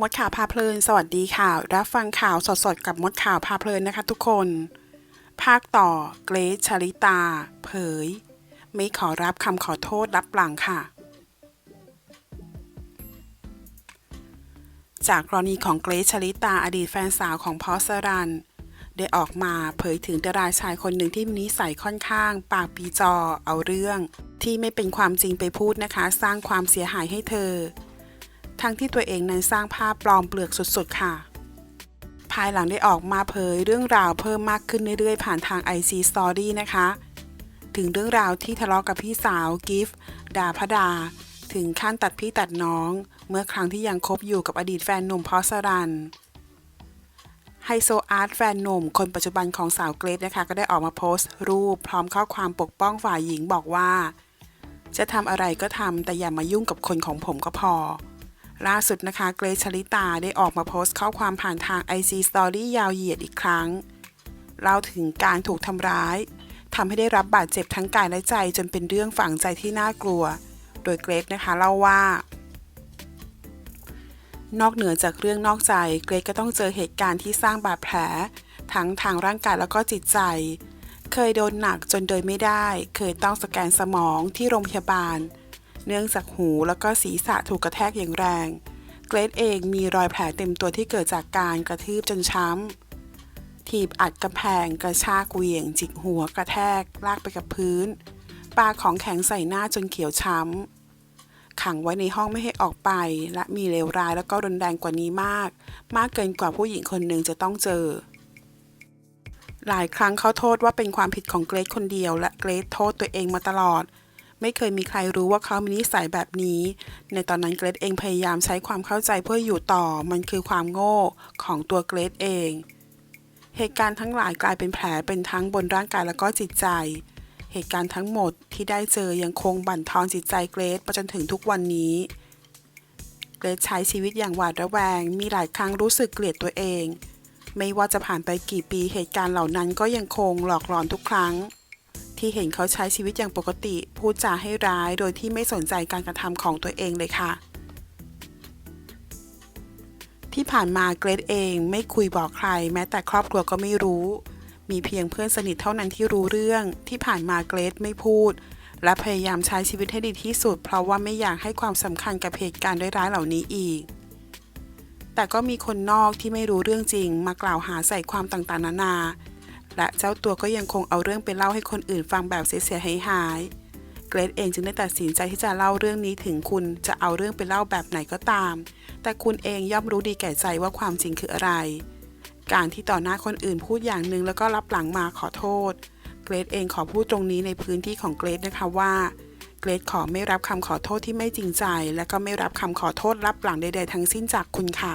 มดข่าวพาเพลิน สวัสดีค่ะ รับฟังข่าวสดๆ กับมดข่าวพาเพลินนะคะทุกคน ภาคต่อ เกรซชลิตา เผย ไม่ขอรับคำขอโทษรับหลังค่ะ จากกรณีของเกรซชลิตาอดีตแฟนสาวของพอสรัน ได้ออกมาเผยถึงดาราชายคนหนึ่งที่มีนิสัยค่อนข้าง ปากปีจอเอาเรื่อง ที่ไม่เป็นความจริงไปพูดนะคะ สร้างความเสียหายให้เธอ ทั้งที่ตัวเองนั้นสร้างภาพปลอมเปลือกสุดๆค่ะ ภายหลังได้ออกมาเผยเรื่องราวเพิ่มมากขึ้นเรื่อยๆ ผ่านทาง IC Story นะคะ ถึงเรื่องราวที่ทะเลาะกับพี่สาวกิฟต์ดาพดา ถึงขั้นตัดพี่ตัดน้อง เมื่อครั้งที่ยังคบอยู่กับอดีตแฟนหนุ่มพอสรันไฮโซอาร์ตแฟนหนุ่มคนปัจจุบันของสาวเกรซนะคะ ก็ได้ออกมาโพสต์ รูปพร้อมข้อความปกป้องฝ่ายหญิงบอกว่า จะทำอะไรก็ทำแต่อย่ามายุ่งกับคนของผมก็พอ ล่าสุดนะคะ เกรชลิตาได้ออกมาโพสต์ข้อความผ่านทาง IC Story ยาวเหยียดอีกครั้ง เล่าถึงการถูกทำร้ายทำให้ได้รับบาดเจ็บทั้งกายและใจจนเป็นเรื่องฝังใจที่น่ากลัว โดยเกรซนะคะเล่าว่า นอกเหนือจากเรื่องนอกใจ เกรซก็ต้องเจอเหตุการณ์ที่สร้างบาดแผล ทั้งทางร่างกายแล้วก็จิตใจ เคยโดนหนักจนเดินไม่ได้ เคยต้องสแกนสมองที่โรงพยาบาล เนื่องจากหูแล้วก็ศีรษะถูกกระแทกอย่างแรง เกรซเองมีรอยแผลเต็มตัวที่เกิดจากการกระทืบจนช้ำ ถีบอัดกำแพงกระชากเวียง จิกหัวกระแทก ลากไปกับพื้น ปาของแข็งใส่หน้าจนเขียวช้ำ ขังไว้ในห้องไม่ให้ออกไป และมีเลวร้ายแล้วก็รุนแรงกว่านี้มาก มากเกินกว่าผู้หญิงคนหนึ่งจะต้องเจอหลายครั้งเขาโทษว่าเป็นความผิดของเกรซคนเดียว และเกรซโทษตัวเองมาตลอด ไม่เคยมีใครรู้ว่าเขามีนิสัยแบบนี้ ในตอนนั้นเกรซเองพยายามใช้ความเข้าใจเพื่ออยู่ต่อ มันคือความโง่ของตัวเกรซเอง เหตุการณ์ทั้งหลายกลายเป็นแผลเป็นทั้งบนร่างกายแล้วก็จิตใจ เหตุการณ์ทั้งหมดที่ได้เจอยังคงบั่นทอนจิตใจเกรซไปจนถึงทุกวันนี้เกรซใช้ชีวิตอย่างหวาดระแวง มีหลายครั้งรู้สึกเกลียดตัวเอง ไม่ว่าจะผ่านไปกี่ปีเหตุการณ์เหล่านั้นก็ยังคงหลอกหลอนทุกครั้ง ที่เห็นเขาใช้ชีวิตอย่างปกติ พูดจาให้ร้ายโดยที่ไม่สนใจการกระทำของตัวเองเลยค่ะ ที่ผ่านมาเกรดเองไม่คุยบอกใคร แม้แต่ครอบครัวก็ไม่รู้ มีเพียงเพื่อนสนิทเท่านั้นที่รู้เรื่อง ที่ผ่านมาเกรดไม่พูด และพยายามใช้ชีวิตให้ดีที่สุด เพราะว่าไม่อยากให้ความสำคัญกับเหตุการณ์ร้ายๆเหล่านี้อีกแต่ก็มีคนนอกที่ไม่รู้เรื่องจริง มากล่าวหาใส่ความต่างๆ นานา และเจ้าตัวก็ยังคงเอาเรื่องไปเล่าให้คนอื่นฟังแบบเสียหายๆเกรดเองจึงได้ตัดสินใจที่จะเล่าเรื่องนี้ถึงคุณจะเอาเรื่องไปเล่าแบบไหนก็ตาม แต่คุณเองย่อมรู้ดีแก่ใจว่าความจริงคืออะไร การที่ต่อหน้าคนอื่นพูดอย่างหนึ่งแล้วก็รับหลังมาขอโทษ เกรดเองขอพูดตรงนี้ในพื้นที่ของเกรดนะคะว่า เกรดขอไม่รับคำขอโทษที่ไม่จริงใจ และก็ไม่รับคำขอโทษรับหลังใดๆทั้งสิ้นจากคุณค่ะ